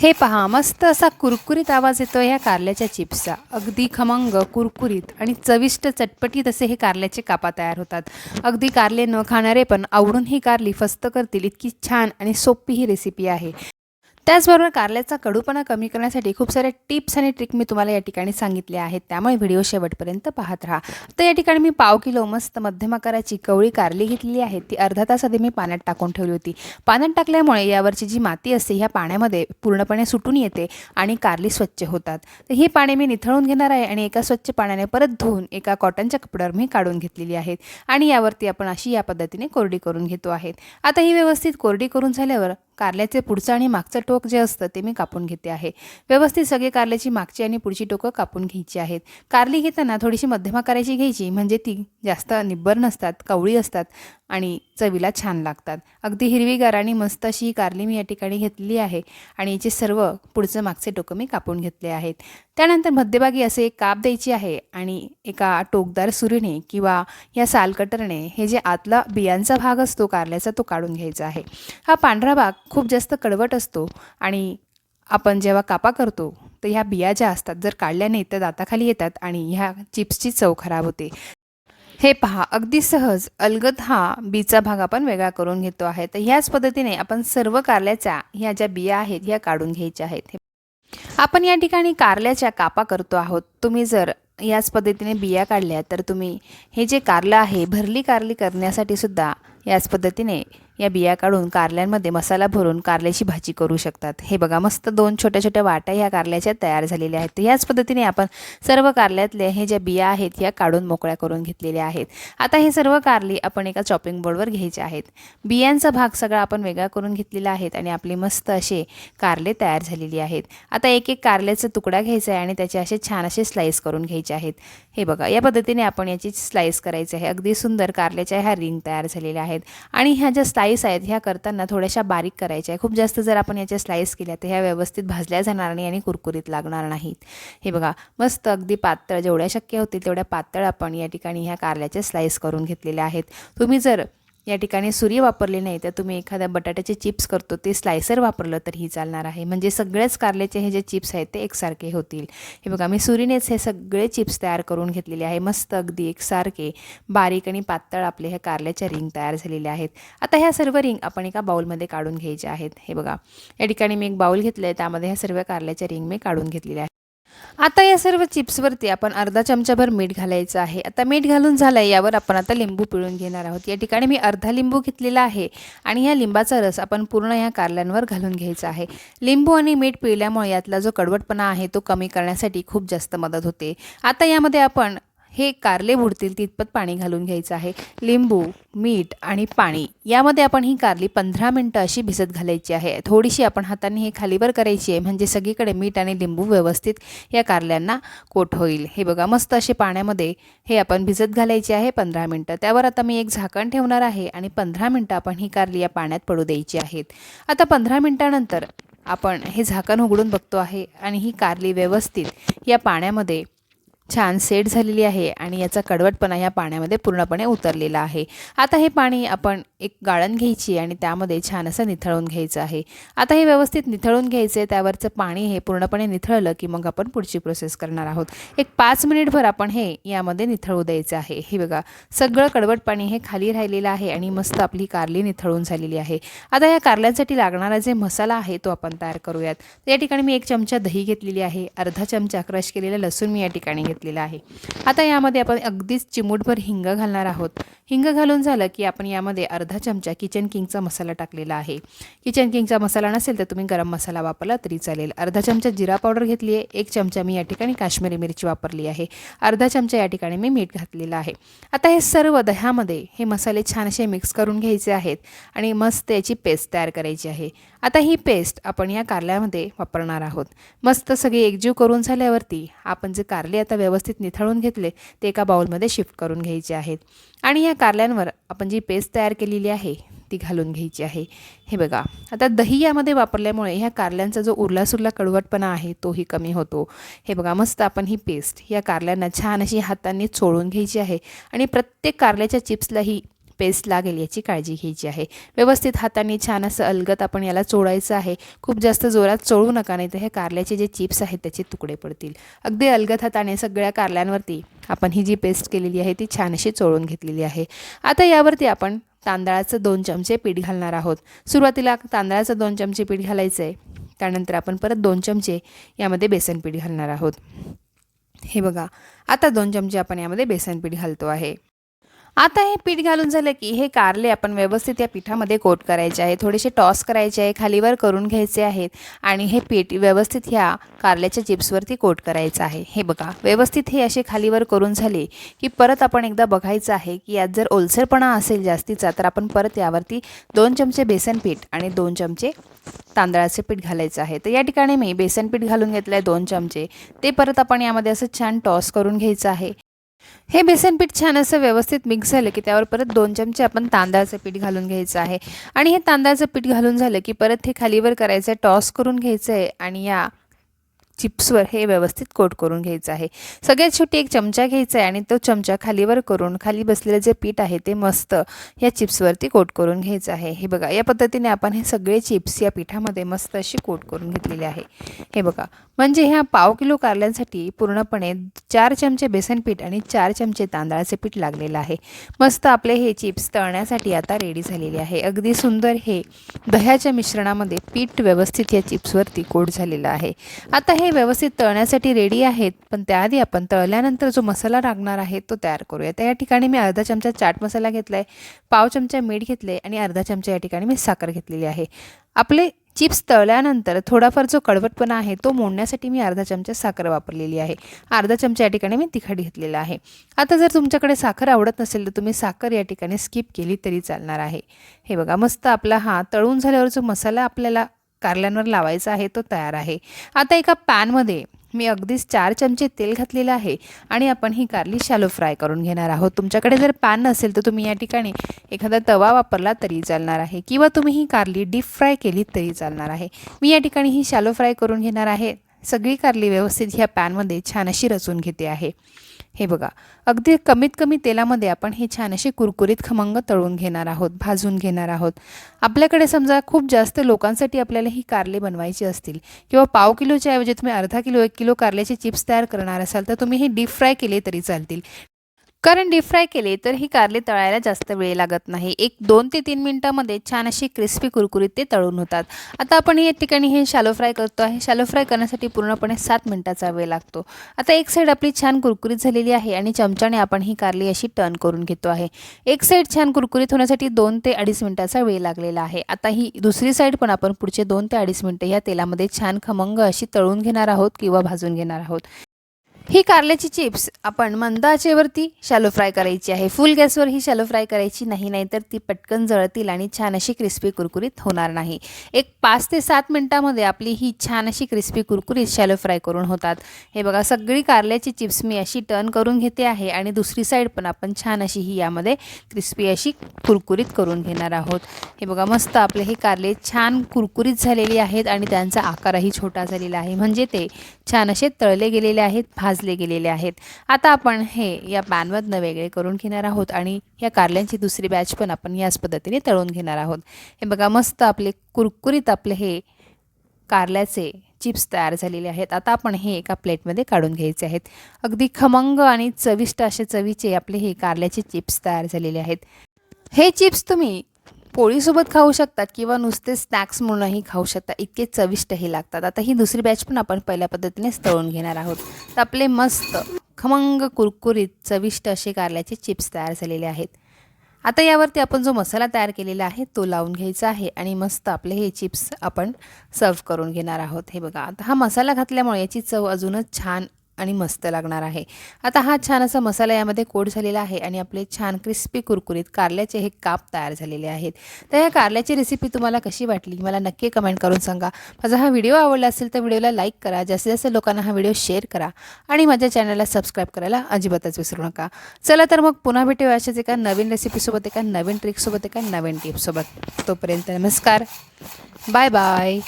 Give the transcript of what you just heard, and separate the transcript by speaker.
Speaker 1: हे पहा मस्त असा कुरकुरीत आवाज येतो ह्या कारल्याच्या चिप्सचा. अगदी खमंग कुरकुरीत आणि चविष्ट चटपटीत असे हे कारल्याचे कापा तयार होतात. अगदी कारले न खाणारे पण आवडून ही कारली फस्त करतील इतकी छान आणि सोपी ही रेसिपी आहे. त्याचबरोबर कारल्याचा कडूपणा कमी करण्यासाठी खूप साऱ्या टिप्स आणि ट्रिक मी तुम्हाला या ठिकाणी सांगितल्या आहेत. त्यामुळे व्हिडिओ शेवटपर्यंत पाहत राहा. तर या ठिकाणी मी पाव किलो मस्त मध्यम आकाराची कवळी कारली घेतलेली आहे. ती अर्धा तास आधी मी पाण्यात टाकून ठेवली होती. पाण्यात टाकल्यामुळे यावरची जी माती असते ह्या पाण्यामध्ये पूर्णपणे सुटून येते आणि कारली स्वच्छ होतात. तर ही पाणी मी निथळून घेणार आहे आणि एका स्वच्छ पाण्याने परत धुवून एका कॉटनच्या कपड्यावर मी काढून घेतलेली आहेत आणि यावरती आपण अशी या पद्धतीने कोरडी करून घेतो आहेत आता ही व्यवस्थित कोरडी करून झाल्यावर कारल्याचे पुढचं आणि मागचं टोक जे असतं ते मी कापून घेते आहे. व्यवस्थित सगळे कारल्याची मागची आणि पुढची टोकं कापून घ्यायची आहेत. कारली घेताना थोडीशी मध्यम आकाराची घ्यायची म्हणजे ती जास्त निब्बर नसतात कवळी असतात आणि चवीला छान लागतात. अगदी हिरवीगार आणि मस्त अशी ही कारली मी या ठिकाणी घेतली आहे आणि याचे सर्व पुढचं मागचे टोकं मी कापून घेतले आहेत. त्यानंतर मध्यभागी असे एक काप द्यायची आहे आणि एका टोकदार सुरीने किंवा या सालकटरने हे जे आतला बियांचा भाग असतो कारल्याचा तो काढून घ्यायचा आहे. हा पांढरा भाग खूप जास्त कडवट असतो आणि आपण जेव्हा कापा करतो तर ह्या बिया ज्या असतात जर काढल्या नाही तर दाताखाली येतात आणि ह्या चिप्सची चव खराब होते. हे पहा अगदी सहज अलगद हा बीचा भाग आपण वेगळा करून घेतो आहे. तर ह्याच पद्धतीने आपण सर्व कारल्याच्या ह्या ज्या बिया आहेत ह्या काढून घ्यायच्या आहेत. आपण या ठिकाणी कारल्याच्या कापा करतो आहोत. तुम्ही जर याच पद्धतीने बिया काढल्या तर तुम्ही हे जे कारलं आहे भरली कारली करण्यासाठी सुद्धा याच पद्धतीने या बिया काढून कारल्यांमध्ये मसाला भरून कारल्याची भाजी करू शकतात. हे बघा मस्त दोन छोट्या छोट्या वाट्या ह्या कारल्याच्या तयार झालेल्या आहेत. तर ह्याच पद्धतीने आपण सर्व कारल्यातल्या हे ज्या बिया आहेत ह्या काढून मोकळ्या करून घेतलेल्या आहेत. आता हे सर्व कारली आपण एका चॉपिंग बोर्डवर घ्यायचे आहेत. बियांचा भाग सगळा आपण वेगळा करून घेतलेला आहेत आणि आपली मस्त असे कारले तयार झालेली आहेत. आता एक एक कारल्याचा तुकडा घ्यायचा आहे आणि त्याचे असे छान असे स्लाईस करून घ्यायचे आहेत. हे बघा या पद्धतीने आपण याची स्लाईस करायची आहे. अगदी सुंदर कारल्याच्या ह्या रिंग तयार झालेल्या आहेत. आणि ह्या ज्या स्लाईस आहेत ह्या करताना थोड्याशा बारीक करायच्या आहे खूप जास्त जर आपण याच्या स्लाईस केल्या तर ह्या व्यवस्थित भाजल्या जाणार नाही आणि कुरकुरीत लागणार नाहीत. हे बघा मस्त अगदी पातळ जेवढ्या शक्य होतील तेवढ्या पातळ आपण या ठिकाणी ह्या कारल्याच्या स्लाईस करून घेतलेल्या आहेत. तुम्ही जर या ठिकाणी सुरी वापरली नाही तर तुम्ही एखाद्या बटाट्याचे चिप्स करतो ते स्लायसर वापरलं तरीही चालणार आहे. म्हणजे सगळेच कारल्याचे हे जे चिप्स आहेत ते एकसारखे होतील. हे बघा मी सुरीनेच हे सगळे चिप्स तयार करून घेतलेले आहे मस्त अगदी एकसारखे बारीक आणि पातळ आपले ह्या कारल्याच्या रिंग तयार झालेल्या आहेत. आता ह्या सर्व रिंग आपण एका बाउलमध्ये काढून घ्यायच्या आहेत. हे बघा या ठिकाणी मी एक बाऊल घेतलं आहे त्यामध्ये ह्या सर्व कारल्याच्या रिंग मी काढून घेतलेल्या आहेत. आता या सर्व चिप्सवरती आपण अर्धा चमचाभर मीठ घालायचं आहे. आता मीठ घालून झालं आहे यावर आपण आता लिंबू पिळून घेणार आहोत. या ठिकाणी मी अर्धा लिंबू घेतलेला आहे आणि ह्या लिंबाचा रस आपण पूर्ण ह्या कारल्यांवर घालून घ्यायचा आहे. लिंबू आणि मीठ पिळल्यामुळे यातला जो कडवटपणा आहे तो कमी करण्यासाठी खूप जास्त मदत होते. आता यामध्ये आपण हे कारले बुडतील तितपत पाणी घालून घ्यायचं आहे. लिंबू मीठ आणि पाणी यामध्ये आपण ही कारली पंधरा मिनटं अशी भिजत घालायची आहे. थोडीशी आपण हाताने हे खालीवर करायची आहे म्हणजे सगळीकडे मीठ आणि लिंबू व्यवस्थित या कारल्यांना कोट होईल. हे बघा मस्त असे पाण्यामध्ये हे आपण भिजत घालायचे आहे पंधरा मिनटं. त्यावर आता मी एक झाकण ठेवणार आहे आणि पंधरा मिनटं आपण ही कारली या पाण्यात पडू द्यायची आहेत. आता पंधरा मिनटानंतर आपण हे झाकण उघडून बघतो आहे आणि ही कारली व्यवस्थित या पाण्यामध्ये छान सेट झालेली आहे आणि याचा कडवटपणा या पाण्यामध्ये पूर्णपणे उतरलेला आहे. आता हे पाणी आपण एक गाळण घ्यायची आणि त्यामध्ये छान असं निथळून घ्यायचं आहे. आता हे व्यवस्थित निथळून घ्यायचं आहे त्यावरचं पाणी हे पूर्णपणे निथळलं की मग आपण पुढची प्रोसेस करणार आहोत. एक पाच मिनिटभर आपण हे यामध्ये निथळू द्यायचं आहे. हे बघा सगळं कडवट पाणी हे खाली राहिलेलं आहे आणि मस्त आपली कारली निथळून झालेली आहे. आता या कारल्यांसाठी लागणारा जे मसाला आहे तो आपण तयार करूयात. या ठिकाणी मी एक चमचा दही घेतलेली आहे अर्धा चमचा क्रश केलेला लसूण मी या ठिकाणी घेतलेला आहे. आता यामध्ये आपण अगदीच चिमूटभर हिंग घालणार आहोत. हिंग घालून झालं की आपण यामध्ये अर्धा चमचा किचन किंगचा मसाला टाकलेला आहे. किचन किंगचा मसाला नसेल तर तुम्ही गरम मसाला वापरला तरी चालेल. अर्धा चमचा जिरा पावडर घेतली आहे. एक चमचा मी या ठिकाणी काश्मीरी मिरची वापरली आहे. अर्धा चमचा या ठिकाणी मी मीठ घातलेलं आहे. आता हे सर्व दह्यामध्ये हे मसाले छान असे मिक्स करून घ्यायचे आहेत आणि मस्त याची पेस्ट तयार करायची आहे. आता ही पेस्ट आपण या कारल्यामध्ये वापरणार आहोत. मस्त सगळी एकजीव करून झाल्यावरती आपण जे कारले आता व्यवस्थित निथळून घेतले ते एका बाउलमध्ये शिफ्ट करून घ्यायचे आहेत. आणि या कारल्यांवर आपण जी पेस्ट तयार केलेली आहे ती घालून घ्यायची आहे. हे बघा आता दही यामध्ये वापरल्यामुळे ह्या कारल्यांचा जो उरलासुरला कडवटपणा आहे तोही कमी होतो. हे बघा मस्त आपण ही पेस्ट या कारल्यांना छान अशी हातांनी चोळून घ्यायची आहे. आणि प्रत्येक कारल्याच्या चिप्सलाही पेस्ट लागेल याची काळजी घ्यायची आहे. व्यवस्थित हाताने छान असं अलगत आपण याला चोळायचं आहे. खूप जास्त जोरात चोळू नका नाही तर हे कारल्याचे जे चिप्स आहेत त्याचे तुकडे पडतील. अगदी अलगत हाताने सगळ्या कारल्यांवरती आपण ही जी पेस्ट केलेली आहे ती छान अशी चोळून घेतलेली आहे. आता यावरती आपण तांदळाचं दोन चमचे पीठ घालणार आहोत. सुरुवातीला तांदळाचं दोन चमचे पीठ घालायचं आहे त्यानंतर आपण परत दोन चमचे यामध्ये बेसन पीठ घालणार आहोत. हे बघा आता दोन चमचे आपण यामध्ये बेसन पीठ घालतो आहे. आता हे पीठ घालून झालं की हे कारले आपण व्यवस्थित या पिठामध्ये कोट करायचे आहे. थोडेसे टॉस करायचे आहे खालीवर करून घ्यायचे आहेत आणि हे पीठ व्यवस्थित ह्या कारल्याच्या चिप्सवरती कोट करायचं आहे. हे बघा व्यवस्थित हे असे खालीवर करून झाले की परत आपण एकदा बघायचं आहे की यात जर ओलसरपणा असेल जास्तीचा तर आपण परत यावरती दोन चमचे बेसन पीठ आणि दोन चमचे तांदळाचे पीठ घालायचं आहे. तर या ठिकाणी मी बेसन पीठ घालून घेतलं आहे दोन चमचे. ते परत आपण यामध्ये असं छान टॉस करून घ्यायचं आहे. हे बेसन पीठ छान असं व्यवस्थित मिक्स झालं की त्यावर परत दोन चमचे आपण तांदळाचं पीठ घालून घ्यायचं आहे. आणि हे तांदळाचं पीठ घालून झालं की परत हे खालीवर करायचं आहे टॉस करून घ्यायचं आहे आणि या चिप्सवर हे व्यवस्थित कोट करून घ्यायचं आहे. सगळ्यात शेवटी एक चमचा घ्यायचा आहे आणि तो चमचा खालीवर करून खाली बसलेलं जे पीठ आहे ते मस्त या चिप्सवरती कोट करून घ्यायचं आहे. हे बघा या पद्धतीने आपण हे सगळे चिप्स या पिठामध्ये मस्त अशी कोट करून घेतलेले आहे. हे बघा म्हणजे ह्या पाव किलो कारल्यांसाठी पूर्णपणे चार चमचे बेसन पीठ आणि चार चमचे तांदळाचे पीठ लागलेलं आहे. मस्त आपले हे चिप्स तळण्यासाठी आता रेडी झालेले आहे. अगदी सुंदर हे दह्याच्या मिश्रणामध्ये पीठ व्यवस्थित या चिप्सवरती कोट झालेलं आहे. आता हे व्यवस्थित तळण्यासाठी रेडी आहेत पण त्याआधी आपण तळल्यानंतर जो मसाला लागणार आहे तो तयार करूया. तर या ठिकाणी मी अर्धा चमचा चाट मसाला घेतला आहे पाव चमचा मीठ घेतले आणि अर्धा चमचा या ठिकाणी मी साखर घेतलेली आहे. आपले चिप्स तळल्यानंतर थोडाफार जो कडवटपणा आहे तो मोडण्यासाठी मी अर्धा चमचा साखर वापरलेली आहे. अर्धा चमचा या ठिकाणी मी तिखट घेतलेला आहे. आता जर तुमच्याकडे साखर आवडत नसेल तर तुम्ही साखर या ठिकाणी स्किप केली तरी चालणार आहे. हे बघा मस्त आपला हा तळून झाल्यावर जो मसाला आपल्याला कारल्यांवर लावायचा आहे तो तयार आहे. आता एका पॅनमध्ये मी अगदीच चार चमचे तेल घातलेलं आहे आणि आपण ही कारली शॅलो फ्राय करून घेणार आहोत. तुमच्याकडे जर पॅन नसेल तर तुम्ही या ठिकाणी एखादा तवा वापरला तरी चालणार आहे किंवा तुम्ही ही कारली डीप फ्राय केली तरी चालणार आहे. मी या ठिकाणी ही शॅलो फ्राय करून घेणार आहे. सगळी कारली व्यवस्थित ह्या पॅनमध्ये छान अशी रचून घेते आहे. हे बघा अगदी कमीत कमी तेलामध्ये आपण हे छान असे कुरकुरीत खमंग तळून घेणार आहोत भाजून घेणार आहोत. आपल्याकडे समजा खूप जास्त लोकांसाठी आपल्याला ही कारले बनवायची असतील किंवा पाव किलोच्या ऐवजी तुम्ही अर्धा किलो एक किलो कारल्याचे चिप्स तयार करणार असाल तर तुम्ही हे डीप फ्राय केले तरी चालतील. कारण डीप फ्राय केले तर ही कारले तळायला जास्त वेळ लागत नाही. एक दोन ते तीन मिनटामध्ये छान अशी क्रिस्पी कुरकुरीत ते तळून होतात. आता आपण या ठिकाणी हे शालो फ्राय करतो आहे. शालो फ्राय करण्यासाठी पूर्णपणे सात मिनटाचा वेळ लागतो. आता एक साईड आपली छान कुरकुरीत झालेली आहे आणि चमच्याने आपण ही कारली अशी टर्न करून घेतो आहे. एक साईड छान कुरकुरीत होण्यासाठी दोन ते अडीच मिनटाचा वेळ लागलेला आहे. आता ही दुसरी साईड पण आपण पुढचे दोन ते अडीच मिनटं या तेलामध्ये छान खमंग अशी तळून घेणार आहोत किंवा भाजून घेणार आहोत. ही कारल्याची चिप्स आपण मंद आचेवरती शॅलो फ्राय करायची आहे. फुल गॅसवर ही शॅलो फ्राय करायची नाही नाहीतर ती पटकन जळतील आणि छान अशी क्रिस्पी कुरकुरीत होणार नाही. एक पाच ते सात मिनटामध्ये आपली ही छान अशी क्रिस्पी कुरकुरीत शॅलो फ्राय करून होतात. हे बघा सगळी कारल्याची चिप्स मी अशी टर्न करून घेते आहे आणि दुसरी साईड पण आपण छान अशी ही यामध्ये क्रिस्पी अशी कुरकुरीत करून घेणार आहोत. हे बघा मस्त आपले हे कारले छान कुरकुरीत झालेली आहेत आणि त्यांचा आकारही छोटा झालेला आहे. म्हणजे ते छान असे तळले गेलेले आहेत भाज भाजले गेलेले आहेत. आता आपण हे या पॅनमधनं वेगळे करून घेणार आहोत आणि या कारल्यांची दुसरी बॅच पण आपण याच पद्धतीने तळून घेणार आहोत. हे बघा मस्त आपले कुरकुरीत आपले हे कारल्याचे चिप्स तयार झालेले आहेत. आता आपण हे एका प्लेटमध्ये काढून घ्यायचे आहेत. अगदी खमंग आणि चविष्ट असे चवीचे आपले हे कारल्याचे चिप्स तयार झालेले आहेत. हे चिप्स तुम्ही पोळीसोबत खाऊ शकतात किंवा नुसते स्नॅक्स म्हणूनही खाऊ शकता इतके चविष्ट हे लागतात. आता ही दुसरी बॅच पण आपण पहिल्या पद्धतीनेच तळून घेणार आहोत. तर आपले मस्त खमंग कुरकुरीत चविष्ट असे कारल्याचे चिप्स तयार झालेले आहेत. आता यावरती आपण जो मसाला तयार केलेला आहे तो लावून घ्यायचा आहे आणि मस्त आपले हे चिप्स आपण सर्व करून घेणार आहोत. हे बघा आता हा मसाला घातल्यामुळे याची चव अजूनच छान आणि मस्त लागणार आहे. आता हा छान असा मसाला यामध्ये कोट झालेला आहे आणि आपले छान क्रिस्पी कुरकुरीत कारल्याचे हे काप तयार झालेले आहेत. तर या कारल्याची रेसिपी तुम्हाला कशी वाटली? मला नक्की कमेंट करून सांगा. माझा हा व्हिडिओ आवडला असेल तर व्हिडिओला लाईक करा. जास्तीत जास्त लोकांना हा व्हिडिओ शेअर करा आणि माझ्या चॅनलला सबस्क्राईब करायला अजिबातच विसरू नका. चला तर मग पुन्हा भेटूया अशाच एका नवीन रेसिपीसोबत एका नवीन ट्रिकसोबत एका नवीन टिप्ससोबत तोपर्यंत नमस्कार. Bye bye